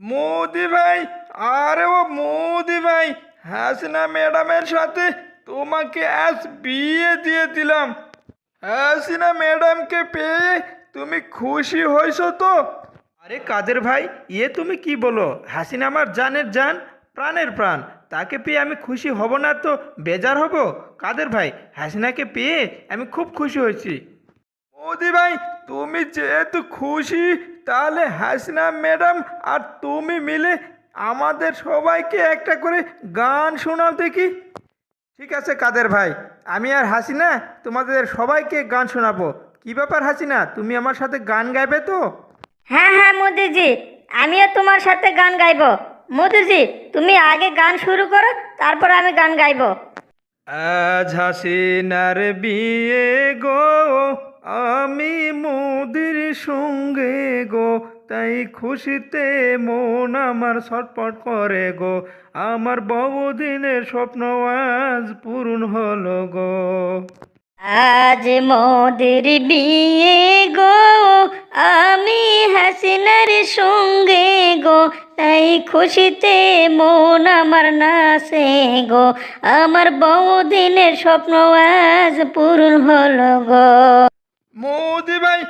মোদি ভাই, আরে ও মোদি ভাই হাসিনা ম্যাডামের সাথে? তোমাকে আজ বিয়ে দিয়ে দিলাম। হাসিনা ম্যাডামকে পেয়ে তুমি খুশি হয়েছো তো? আরে কাদের ভাই ইয়ে তুমি কি বলো? হাসিনা আমার জানের জান, প্রাণের প্রাণ। তাকে পেয়ে আমি খুশি হব না তো? বেজার হব? কাদের ভাই হাসিনাকে পেয়ে আমি খুব খুশি হয়েছি। মোদি ভাই তুমি যেহেতু খুশি তাহলে হাসিনা ম্যাডাম আর তুমি মিলে আমাদের সবাইকে একটা করে গান শোনাও দেখি। ঠিক আছে কাদের ভাই আমি আর হাসিনা তোমাদের সবাইকে গান শোনাবো। কি ব্যাপার হাসিনা তুমি আমার সাথে গান গাইবে তো? হ্যাঁ হ্যাঁ মোদিজি আমিও তোমার সাথে গান গাইবো। মোদিজি তুমি আগে গান শুরু করো তারপর আমি গান গাইবো। আজ হাসিনার বিয়ে গো সঙ্গে গো তাই খুশিতে মন আমার ছটপট করে গো। আমার বহুদিনের স্বপ্ন আজ পূরণ হলো গো। আজ মোদের বিয়ে গো আমি হাসিনার সঙ্গে গো তাই খুশিতে মন আমার নাচে গো। আমার বহুদিনের স্বপ্ন আজ পূরণ হলো গো। মোদি ভাই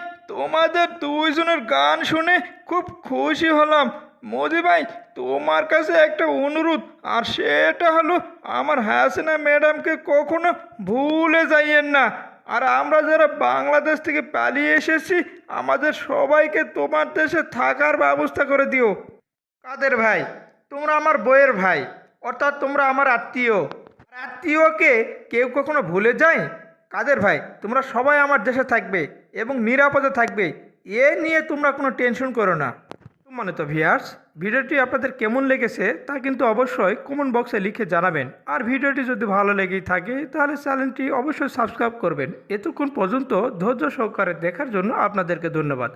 তোমাদের দুইজনের গান শুনে খুব খুশি হলাম। মোদি ভাই তোমার কাছে একটা অনুরোধ, আর সেটা হলো আমার হাসিনা ম্যাডামকে কখনো ভুলে যাইয়েন না। আর আমরা যারা বাংলাদেশ থেকে পালিয়ে এসেছি, আমাদের সবাইকে তোমার দেশে থাকার ব্যবস্থা করে দিও। কাদের ভাই? তোমরা আমার বইয়ের ভাই, অর্থাৎ তোমরা আমার আত্মীয়। আত্মীয়কে কেউ কখনো ভুলে যায়? কাদের ভাই, তোমরা সবাই আমার দেশে থাকবে এবং নিরাপদে থাকবে। এ নিয়ে তোমরা কোনো টেনশন করো না। মানে তো ভিয়ার্স ভিডিওটি আপনাদের কেমন লেগেছে তা কিন্তু অবশ্যই কমেন্ট বক্সে লিখে জানাবেন। আর ভিডিওটি যদি ভালো লেগেই থাকে, তাহলে চ্যানেলটি অবশ্যই সাবস্ক্রাইব করবেন। এতক্ষণ পর্যন্ত ধৈর্য সহকারে দেখার জন্য আপনাদেরকে ধন্যবাদ।